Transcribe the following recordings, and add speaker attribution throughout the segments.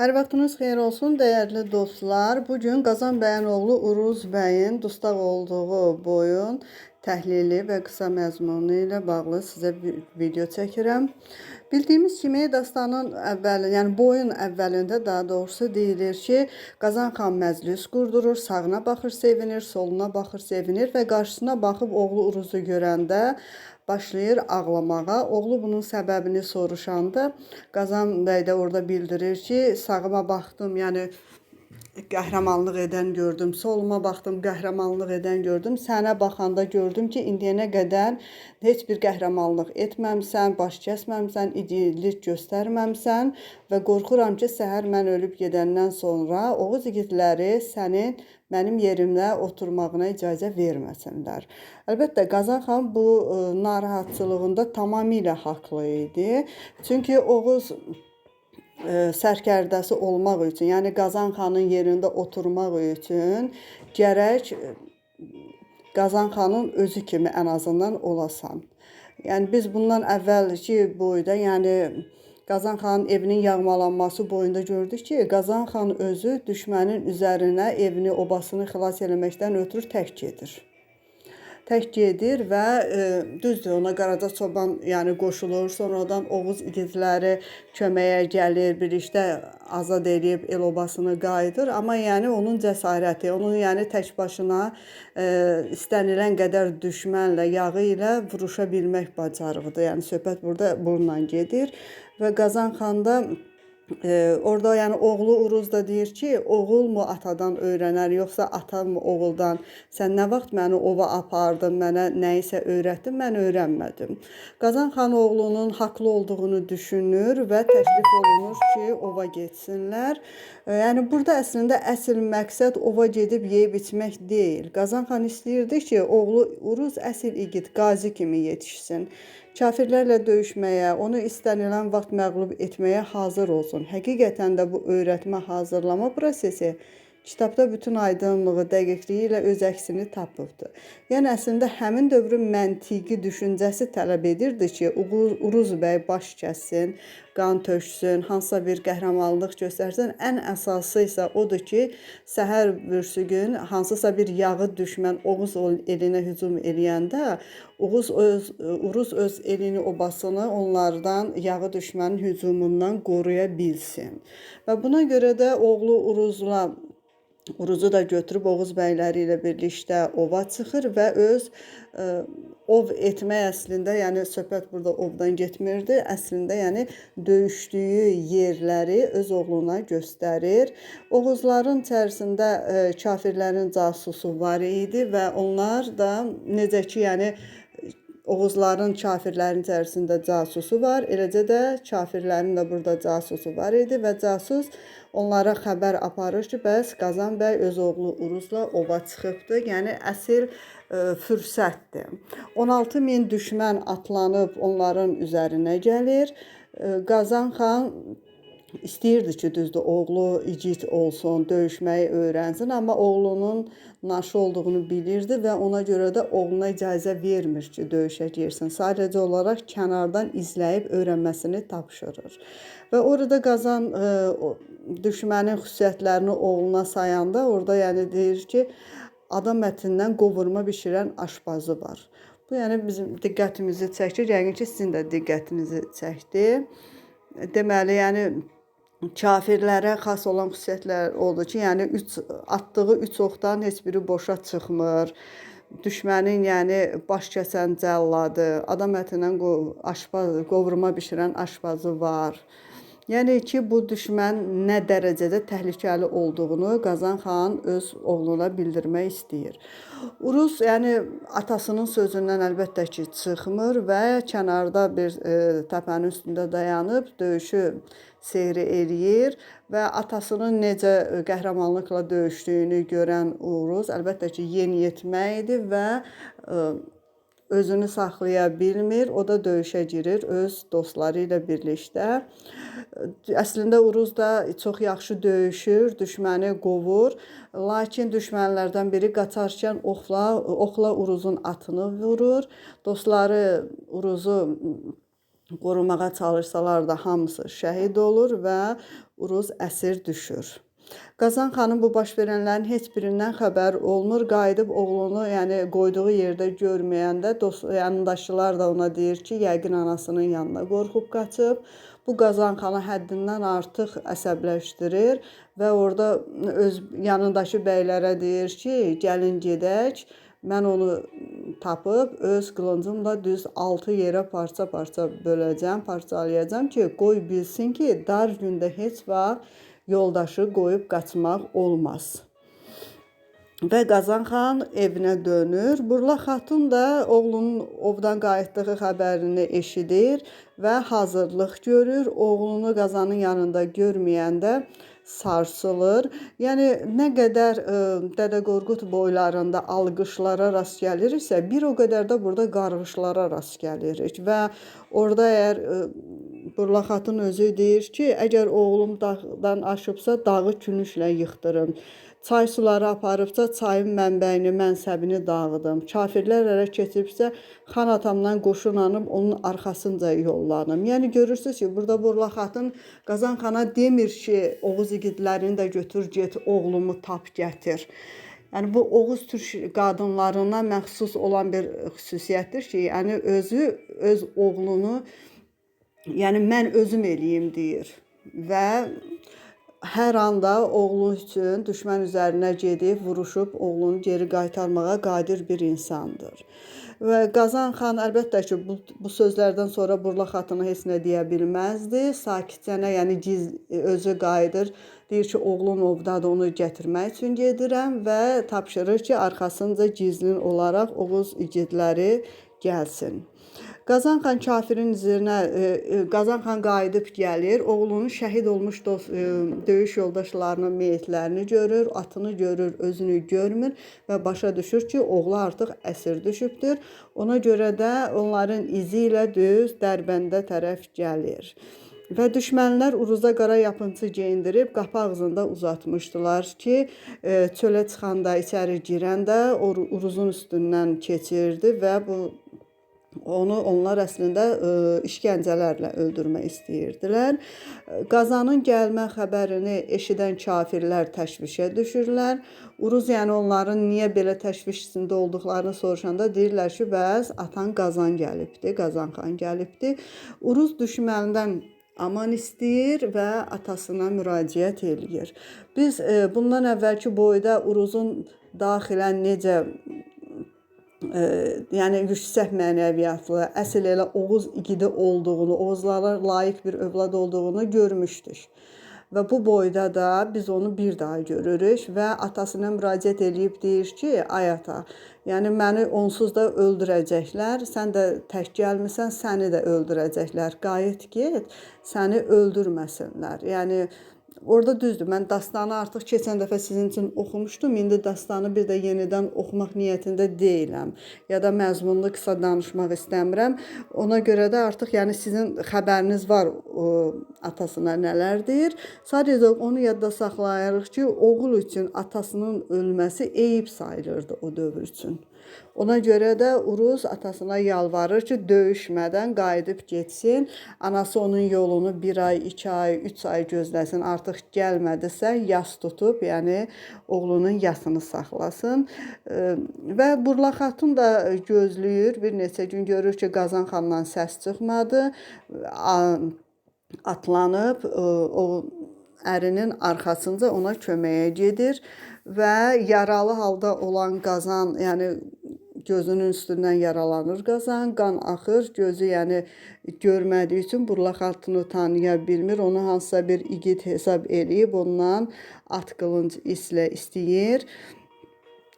Speaker 1: Hər vaxtınız xeyir olsun dəyərli dostlar. Bu gün Qazan bəyin Uruz bəyin dustaq olduğu boyun təhlili və qısa məzmunu ilə bağlı sizə video çəkirəm. Bildiyimiz kimi dastanın əvvəli, yəni boyun əvvəlində daha doğrusu deyilir ki, Qazan xan məclis qurdurur, sağına baxır, sevinir, soluna baxır, sevinir və qarşısına baxıb oğlu Uruzu görəndə başlayır ağlamağa. Oğlu bunun səbəbini soruşanda Qazan bəy də orada bildirir ki, sağıma baxdım, yəni qəhrəmanlıq edən gördüm, soluma baxdım, qəhrəmanlıq edən gördüm. Sənə baxanda gördüm ki, indiyənə qədər heç bir qəhrəmanlıq etməmisən, baş kəsməmisən, igidlik göstərməmisən və qorxuram ki, səhər mən ölüb gedəndən sonra Oğuz igidləri sənin mənim yerimdə oturmağına icazə verməsinlər. Əlbəttə Qazan xan bu ə, narahatçılığında tamamilə haqlı idi. Çünki Oğuz sərkərdəsi olmaq üçün, yəni Qazan xanın yerində oturmaq üçün gərək ə, Qazan xanın özü kimi ən azından olasan. Yəni biz bundan əvvəlki boyda, yəni Qazan xanın evinin yağmalanması boyunda gördük ki, Qazan xan özü düşmənin üzərinə evini, obasını xilas eləməkdən ötürü tək gedir tək gedir və e, düzdür ona Qaraca çoban yəni qoşulur. Sonradan Oğuz igidləri köməyə gəlir, birlikdə azad edib el obasını qayıdır. Amma yəni onun cəsarəti, onun yəni tək başına e, istənilən qədər düşmənlə, yağı ilə vuruşa bilmək bacarığıdır. Yəni söhbət burada bununla gedir və Qazan xan ee, orada yani oğlu Uruz da deyir ki, oğul mu atadan öyrənər, yoxsa ata mı oğuldan? Sən nə vaxt məni ova apardın, mənə nəyisə öyrətdin, mən öyrənmədim. Qazan xan oğlunun haqlı olduğunu düşünür və təklif olunur ki, ova getsinlər. Ee, Yəni burada əslində əsl məqsəd ova gedib yeyib içmək deyil. Qazan xan istəyirdi ki, oğlu Uruz əsl igid, qazi kimi yetişsin. Kafirlərlə döyüşməyə, onu istənilən vaxt məğlub etməyə hazır olsun. Həqiqətən də bu öyrətmə, hazırlama prosesi kitabda bütün aydınlığı, dəqiqliyi ilə öz əksini tapıbdı. Yəni əslində həmin dövrün məntiqi düşüncəsi tələb edirdi ki, Uğur, Uruz bəy baş kəssin, qan töksün, hansısa bir qəhrəmanlıq göstərsin. Ən əsası isə odur ki, səhər bürsügün hansısa bir yağı düşmən Oğuz elinə hücum eləyəndə Oğuz öz Uruz öz elini, obasını onlardan yağı düşmənin hücumundan qoruya bilsin. Və buna görə də oğlu Uruzla Uruzu da götürüb Oğuz bəyləri ilə birlikdə ova çıxır və öz ə, ov etmək əslində, yəni söhbət burada ovdan getmirdi. Əslində, yəni döyüşdüyü yerləri öz oğluna göstərir. Oğuzların içərisində ə, kafirlərin casusu var idi və onlar da necə ki, yəni Oğuzların kafirlərin içərisində casusu var, eləcə də kafirlərin də burada casusu var idi və casus onlara xəbər aparır ki, bəs Qazan bəy öz oğlu Uruzla ova çıxıbdı. Yəni əsl ə, fürsətdir. 16 min düşmən atlanıb onların üzərinə gəlir. Ə, Qazan xan istəyirdi ki, düzdür, oğlu igid olsun, döyüşməyi öyrənsin, amma oğlunun naşı olduğunu bilirdi və ona görə də oğluna icazə vermir ki, döyüşə girsin. Sadəcə olaraq kənardan izləyib öyrənməsini tapşırır. Və orada qazan ə, düşmənin xüsusiyyətlərini oğluna sayanda orada yəni deyir ki, adam ətindən qovurma bişirən aşpazı var. Bu yəni bizim diqqətimizi çəkir. Yəqin ki, sizin də diqqətinizi çəkdi. Deməli, yəni kafirlərə xas olan xüsusiyyətlər oldu ki, yəni üç atdığı üç oxdan heç biri boşa çıxmır. Düşmənin, yəni baş kəsən cəlladı, adam ətindən aşpaz, qovurma bişirən aşpazı var. Yəni ki, bu düşmən nə dərəcədə təhlükəli olduğunu Qazan xan öz oğluna bildirmək istəyir. Uruz, yəni atasının sözündən əlbəttə ki, çıxmır və kənarda bir e, təpənin üstündə dayanıb döyüşü seyr eləyir və atasının necə qəhrəmanlıqla döyüşdüyünü görən Uruz əlbəttə ki, yeniyetmə idi və e, özünü saxlaya bilmir. O da döyüşə girir öz dostları ilə birlikdə. Əslində Uruz da çox yaxşı döyüşür, düşməni qovur. Lakin düşmənlərdən biri qaçarkən oxla, oxla Uruzun atını vurur. Dostları Uruzu qorumağa çalışsalar da hamısı şəhid olur və Uruz əsir düşür. Qazan xanım bu baş verənlərin heç birindən xəbər olmur. Qayıdıb oğlunu, yəni qoyduğu yerdə görməyəndə dost yanındaşılar da ona deyir ki, yəqin anasının yanına qorxub qaçıb. Bu Qazan xanı həddindən artıq əsəbləşdirir və orada öz yanındakı bəylərə deyir ki, gəlin gedək. Mən onu tapıb öz qılıncımla düz 6 yerə parça-parça böləcəm, parçalayacağam ki, qoy bilsin ki, dar gündə heç vaxt yoldaşı qoyub qaçmaq olmaz. Və Qazan xan evinə dönür. Burla xatun da oğlunun ovdan qayıtdığı xəbərini eşidir və hazırlıq görür. Oğlunu Qazanın yanında görməyəndə sarsılır. Yəni nə qədər ə, Dədə Qorqud boylarında alqışlara rast gəliriksə, bir o qədər də burada qarğışlara rast gəlirik və orada əgər ə, Burla xatun özü deyir ki, əgər oğlum dağdan aşıbsa, dağı külüşlə yıxdırın. Çay suları aparıbsa, çayın mənbəyini, mənsəbini dağıdım. Kafirlər ələ keçibsə, xan atamdan qoşun anıb onun arxasınca yollanım. Yəni görürsüz ki, burada Burla xatun Qazan xana demir ki, Oğuz igidlərini də götür get, oğlumu tap gətir. Yəni bu Oğuz türk qadınlarına məxsus olan bir xüsusiyyətdir ki, yəni özü öz oğlunu yəni mən özüm eləyim deyir və hər anda oğlu üçün düşmən üzərinə gedib vuruşub oğlunu geri qaytarmağa qadir bir insandır. Və Qazan xan əlbəttə ki, bu, bu sözlərdən sonra Burla xatına heç nə deyə bilməzdi. Sakitcənə, yəni giz özü qayıdır. Deyir ki, oğlum ovdadır, onu gətirmək üçün gedirəm və tapşırır ki, arxasınca gizlin olaraq Oğuz igidləri gəlsin. Qazan xan kafirin üzərinə e, e, Qazan xan qayıdıb gəlir. Oğlunun şəhid olmuş dost, e, döyüş yoldaşlarının meyitlərini görür, atını görür, özünü görmür və başa düşür ki, oğlu artıq əsir düşübdür. Ona görə də onların izi ilə düz Dərbəndə tərəf gəlir. Və düşmənlər Uruza qara yapıncı geyindirib qapı ağzında uzatmışdılar ki, çölə çıxanda, içəri girəndə Uruzun üstündən keçirdi və bu onu onlar əslində ə, e, işgəncələrlə öldürmək istəyirdilər. Qazanın gəlmə xəbərini eşidən kafirlər təşvişə düşürlər. Uruz yəni onların niyə belə təşviş içində olduqlarını soruşanda deyirlər ki, bəs atan Qazan gəlibdi, Qazan xan gəlibdi. Uruz düşmənindən aman istəyir və atasına müraciət eləyir. Biz e, bundan əvvəlki boyda Uruzun daxilən necə e, yəni yüksək mənəviyyatlı, əsl elə Oğuz igidi olduğunu, Oğuzlara layiq bir övlad olduğunu görmüşdük. Və bu boyda da biz onu bir daha görürük və atasına müraciət eləyib deyir ki, ay ata, yəni məni onsuz da öldürəcəklər, sən də tək gəlmisən, səni də öldürəcəklər. Qayıt get, səni öldürməsinlər. Yəni Orada düzdür. Mən dastanı artıq keçən dəfə sizin üçün oxumuşdum. İndi dastanı bir də yenidən oxumaq niyyətində deyiləm. Ya da məzmunlu qısa danışmaq istəmirəm. Ona görə də artıq yəni sizin xəbəriniz var o atasına nələr deyir. Sadəcə onu yadda saxlayırıq ki, oğul üçün atasının ölməsi eyib sayılırdı o dövr üçün. Ona görə də Uruz atasına yalvarır ki, döyüşmədən qayıdıb getsin. Anası onun yolunu 1 ay, 2 ay, 3 ay gözləsin. Artıq gəlmədisə, yas tutub, yəni oğlunun yasını saxlasın. Və Burla xatun da gözləyir. Bir neçə gün görür ki, Qazan xandan səs çıxmadı. Atlanıb o ərinin arxasınca ona köməyə gedir və yaralı halda olan Qazan, yəni gözünün üstündən yaralanır Qazan, qan axır, gözü yəni görmədiyi üçün Burla xatunu tanıya bilmir. Onu hansısa bir igid hesab eləyib ondan at qılınc islə istəyir.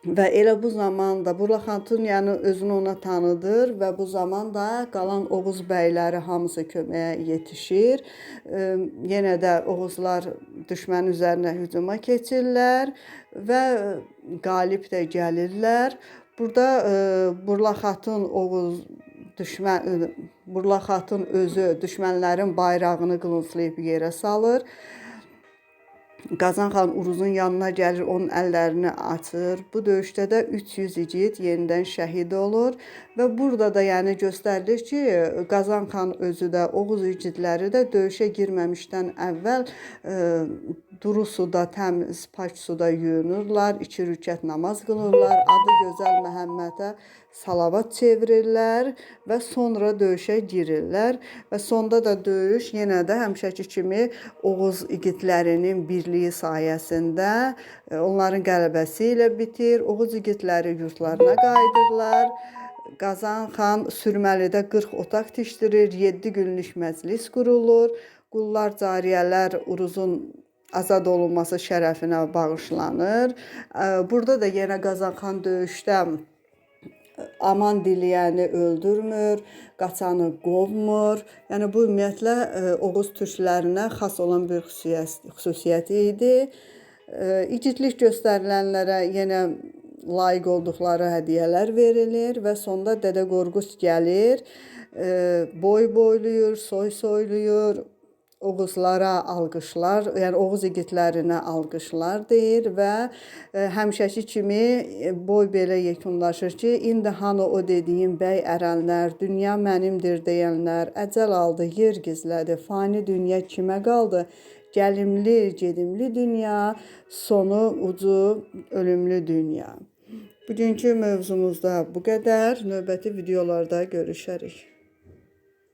Speaker 1: Və elə bu zaman da Burla xatun yəni özünü ona tanıdır və bu zaman da qalan Oğuz bəyləri hamısı köməyə yetişir. E, yenə də Oğuzlar düşmən üzərinə hücuma keçirlər və qalib də gəlirlər. Burada e, Burla xatun Oğuz düşmən Burla xatun özü düşmənlərin bayrağını qılınclayıb yerə salır Qazan xan Uruzun yanına gəlir, onun əllərini açır. Bu döyüşdə də 300 igid yenidən şəhid olur və burada da yəni göstərilir ki, Qazan xan özü də, Oğuz igidləri də döyüşə girməmişdən əvvəl e, duru suda, təmiz, pak suda yuyunurlar, iki rükət namaz qılırlar, adı gözəl Məhəmmədə salavat çevirirlər və sonra döyüşə girirlər və sonda da döyüş yenə də həmişəki kimi Oğuz igidlərinin birliyi sayəsində e, onların qələbəsi ilə bitir. Oğuz igidləri yurtlarına qayıdırlar. Qazan xan Sürməlidə 40 otaq tikdirir, 7 günlük məclis qurulur. Qullar, cariyələr Uruzun azad olunması şərəfinə bağışlanır. E, Burada da yenə Qazan xan döyüşdə aman diləyəni öldürmür, qaçanı qovmur. Yəni bu ümumiyyətlə e, Oğuz türklərinə xas olan bir xüsusiyyət, xüsusiyyəti idi. E, İgidlik göstərilənlərə yenə layiq olduqları hədiyyələr verilir və sonda Dədə Qorqud gəlir, e, boy boyluyur, soy soyluyur, Oğuzlara alqışlar, yəni Oğuz igidlərinə alqışlar deyir və e, həmişəki kimi e, boy belə yekunlaşır ki, indi hanı o dediyim bəy ərənlər, dünya mənimdir deyənlər, əcəl aldı, yer gizlədi, fani dünya kimə qaldı? Gəlimli, gedimli dünya, sonu ucu ölümlü dünya. Bugünkü mövzumuzda bu qədər. Növbəti videolarda görüşərik.